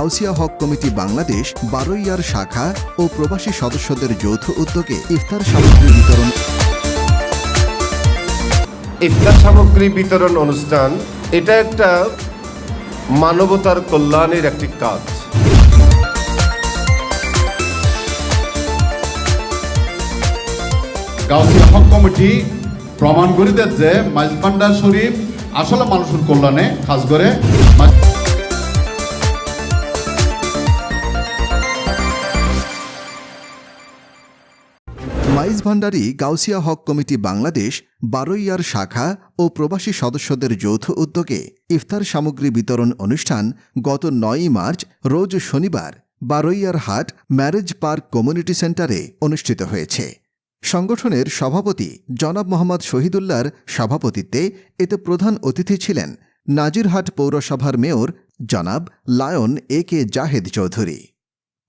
গাউসিয়া হক committee Bangladesh বারোইয়ার শাখা ও প্রবাসী সদস্যদের যৌথ উদ্যোগে ইফতার সামগ্রী বিতরণ। ইফতার সামগ্রী বিতরণ অনুষ্ঠান এটা একটা মানবতার কল্যাণের একটি কাজ। গাউসিয়া হক কমিটি প্রমাণ করে দেয় যে মাইজবান্ডার শরীফ আসলে মানুষের কল্যাণে কাজ করে। মাইজ ভান্ডারী গাউসিয়া হক কমিটি বাংলাদেশ বারোইয়ার শাখা ও প্রবাসী সদস্যদের যৌথ উদ্যোগে ইফতার সামগ্রী বিতরণ অনুষ্ঠান গত নয়ই মার্চ, রোজ শনিবার বারোইয়ার হাট ম্যারেজ পার্ক কমিউনিটি সেন্টারে অনুষ্ঠিত হয়েছে। সংগঠনের সভাপতি জনাব মোহাম্মদ শহীদুল্লাহর সভাপতিত্বে এতে প্রধান অতিথি ছিলেন নাজিরহাট পৌরসভার মেয়র জনাব lion A K Jahed Chowdhury.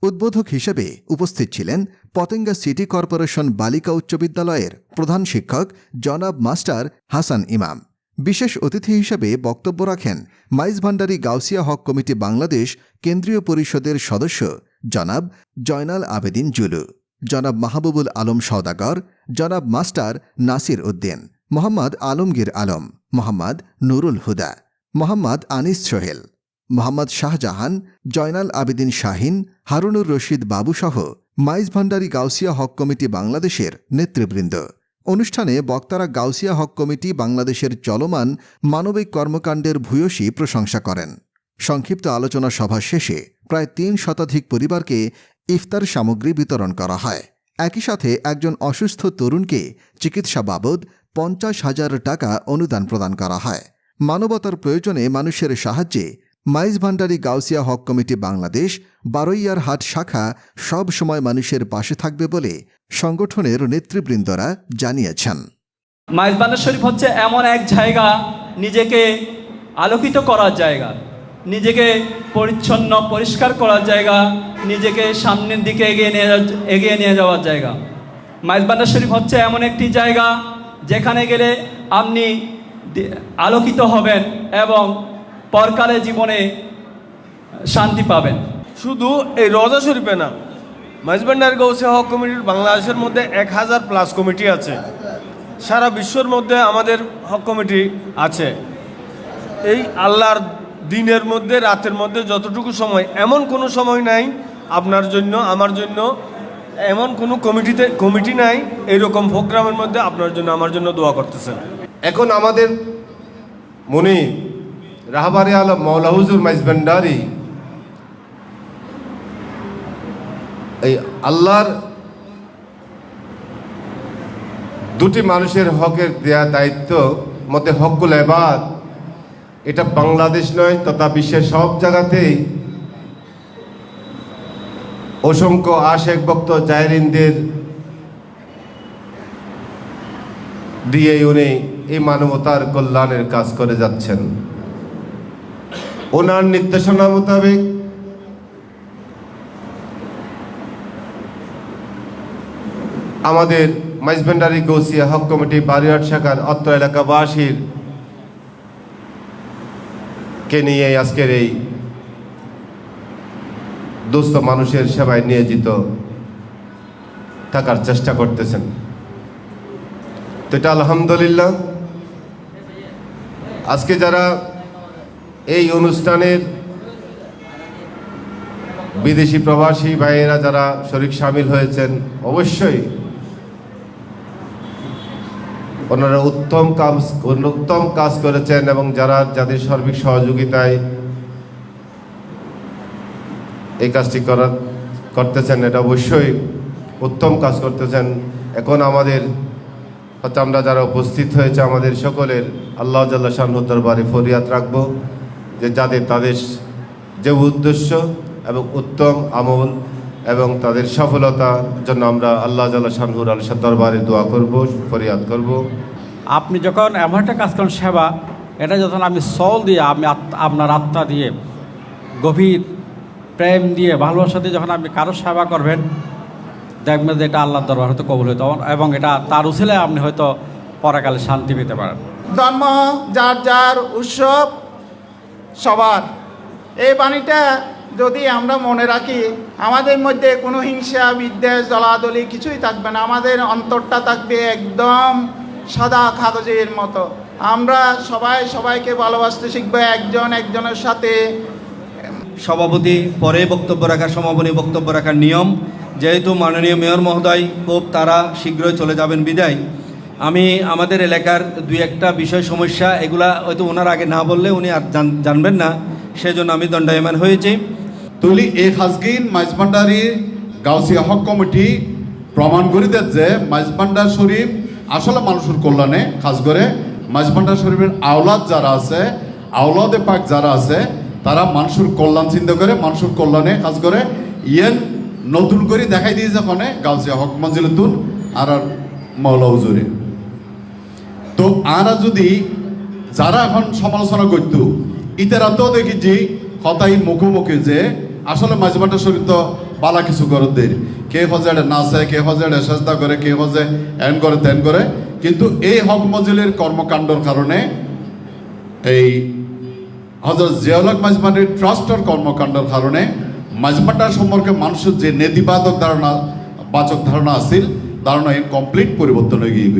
উদ্বোধক হিসেবে উপস্থিত ছিলেন পতেঙ্গা সিটি কর্পোরেশন বালিকা উচ্চ বিদ্যালয়ের প্রধান শিক্ষক জনাব মাস্টার হাসান ইমাম। বিশেষ অতিথি হিসেবে বক্তব্য রাখেন মাইজ ভান্ডারী গাউসিয়া হক কমিটি বাংলাদেশ কেন্দ্রীয় পরিষদের সদস্য জনাব জয়নাল আবেদিন জুলু, জনাব মাহবুবুল আলম সওদাগর, জনাব মাস্টার নাসির উদ্দিন, মোহাম্মদ আলমগীর আলম, মোহাম্মদ নুরুল হুদা, মোহাম্মদ আনিস সোহেল। মোহাম্মদ শাহজাহান, জয়নাল আবেদিন শাহিন, হারুনুর রশিদ বাবুসহ মাইজ ভান্ডারী গাউসিয়া হক কমিটি বাংলাদেশের নেতৃবৃন্দ। অনুষ্ঠানে বক্তারা গাউসিয়া হক কমিটি বাংলাদেশের চলমান মানবিক কর্মকাণ্ডের ভূয়সী প্রশংসা করেন। সংক্ষিপ্ত আলোচনা সভা শেষে প্রায় তিন শতাধিক পরিবারকে ইফতার সামগ্রী বিতরণ করা হয়। একই সাথে একজন অসুস্থ তরুণকে চিকিৎসা বাবদ পঞ্চাশ হাজার টাকা অনুদান প্রদান করা হয়। মানবতার প্রয়োজনে মানুষের সাহায্যে মাইজ ভান্ডারি গাউসিয়া হক কমিটি বাংলাদেশ বারোইয়ার হাট শাখা সব সময় মানুষের পাশে থাকবে বলে সংগঠনের নেতৃবৃন্দরা জানিয়েছেন। মাইজবান্ডার শরীফ হচ্ছে এমন এক জায়গা নিজেকে আলোকিত করার জায়গা, নিজেকে পরিচ্ছন্ন, পরিষ্কার করার জায়গা, নিজেকে সামনের দিকে এগিয়ে নিয়ে এগিয়ে নিয়ে যাওয়ার জায়গা। মাইজবান্ডার শরীফ হচ্ছে এমন একটি জায়গা যেখানে গেলে আপনি আলোকিত হবেন এবং পরকালে জীবনে শান্তি পাবেন। শুধু এই রজা শরীফে না মাইজবান্ডার গৌসে হক কমিটির বাংলাদেশের মধ্যে এক হাজার প্লাস কমিটি আছে। সারা বিশ্বর মধ্যে আমাদের হক কমিটি আছে। এই আল্লাহর দিনের মধ্যে রাতের মধ্যে যতটুকু সময় এমন কোনো সময় নাই আপনার জন্য আমার জন্য এমন কোনো কমিটিতে কমিটি নাই এইরকম প্রোগ্রামের মধ্যে আপনার জন্য আমার জন্য দোয়া করতেছেন। এখন আমাদের মনে রাহবারে আলম মৌলা হুজুর মাইজবান্ডারি এই আল্লাহর দুটি মানুষের হকের দেয়া দায়িত্ব মতে হকুল এবাদ। এটা বাংলাদেশ নয়, তথা বিশ্বের সব জায়গাতেই অসংখ্য আশেক ভক্ত জায়রিনদের দিয়ে উনি এই মানবতার কল্যাণের কাজ করে যাচ্ছেন। ওনার নির্দেশনা মোতাবেক আমাদের মাইজবেন্ডারি গৌসিয়া হক কমিটি বারিয়াট শাখার অত্র এলাকাবাসীর কে নিয়ে আজকের এই দুস্থ মানুষের সেবায় নিয়োজিত থাকার চেষ্টা করতেছেন। তো এটা আলহামদুলিল্লাহ। আজকে যারা এই অনুষ্ঠানের বিদেশি প্রবাসী ভাইয়েরা যারা শরিক সামিল হয়েছেন, অবশ্যই ওনারা উত্তম কাজ উত্তম কাজ করেছেন এবং যারা, যাদের সার্বিক সহযোগিতায় এই কাজটি করার করতেছেন, এটা অবশ্যই উত্তম কাজ করতেছেন। এখন আমাদের, হয়তো আমরা যারা উপস্থিত হয়েছে আমাদের সকলের, আল্লাহ জাল্লা শাহ দরবারে ফরিয়াদ রাখব। যে যাদের তাদের যে উদ্দেশ্য এবং উত্তম আমল এবং তাদের সফলতার জন্য আমরা আল্লাহ জাল্লা শাহুর আলসার দরবারে দোয়া করব ফরিয়াদ করব। আপনি যখন এমন একটা কাজ করেন সেবা এটা যখন আমি সল দিয়ে আমি আপনার আত্মা দিয়ে গভীর প্রেম দিয়ে ভালোবাসা দিয়ে যখন আপনি কারও সেবা করবেন দেখবেন যে এটা আল্লাহর দরবার হয়তো কবুল হতো এবং এটা তার উচিলে আপনি হয়তো পরাকালে শান্তি পেতে পারেন। জন্ম যার যার উৎসব সবার। এই বাণীটা যদি আমরা মনে রাখি, আমাদের মধ্যে কোনো হিংসা, বিদ্বেষ, দলাদলি কিছুই থাকবে না। আমাদের অন্তরটা থাকবে একদম সাদা কাগজের মতো। আমরা সবাই সবাইকে ভালোবাসতে শিখব একজন একজনের সাথে। সভাপতি, পরে বক্তব্য রাখার সমাপনী বক্তব্য রাখার নিয়ম। যেহেতু মাননীয় মেয়র মহোদয়, খুব তারা শীঘ্রই চলে যাবেন বিদায়। আমি আমাদের এলাকার দুই একটা বিষয় সমস্যা, এগুলা হয়তো ওনার আগে না বললে উনি আর জানবেন না। সেজন্য আমি দণ্ডায়মান হয়েছি। তুলি এই খাজগিন মাইজবান্ডারি গাউসিয়া হক কমিটি প্রমাণ করে দেয় যে মাইজবান্ডার শরীফ আসলে মানুষের কল্যাণে খাস করে। মাইজবান্ডার শরীফের আওলাদ যারা আছে, আওলাদে পাক যারা আছে, তারা মানুষের কল্যাণ চিন্তা করে, মানুষের কল্যাণে খাস করে। ইয়েন নতুন করে দেখাই দিয়েছে ওখানে গাউসিয়া হক মঞ্জিলতুন আর মৌলা হুজুরে। তো আরা যদি যারা এখন সমালোচনা করত ইতারা তো দেখি যে হতাই মুখোমুখি যে আসলে মাঝবাটা শরীর তো বালা কিছু করদের কে হজে নাচে, কে হজে চেষ্টা করে, কে হজে এন করে, তেন করে। কিন্তু এই হক মজিলের কর্মকাণ্ডর কারণে এই হজরত জিয়াউলক মাঝবাটির ট্রাস্টের কর্মকাণ্ডের কারণে মাঝবাটার সম্পর্কে মানুষের যে নেতিবাচক ধারণা, বাচক ধারণা আছিল, ধারণা এই কমপ্লিট পরিবর্তন হয়ে গিয়ে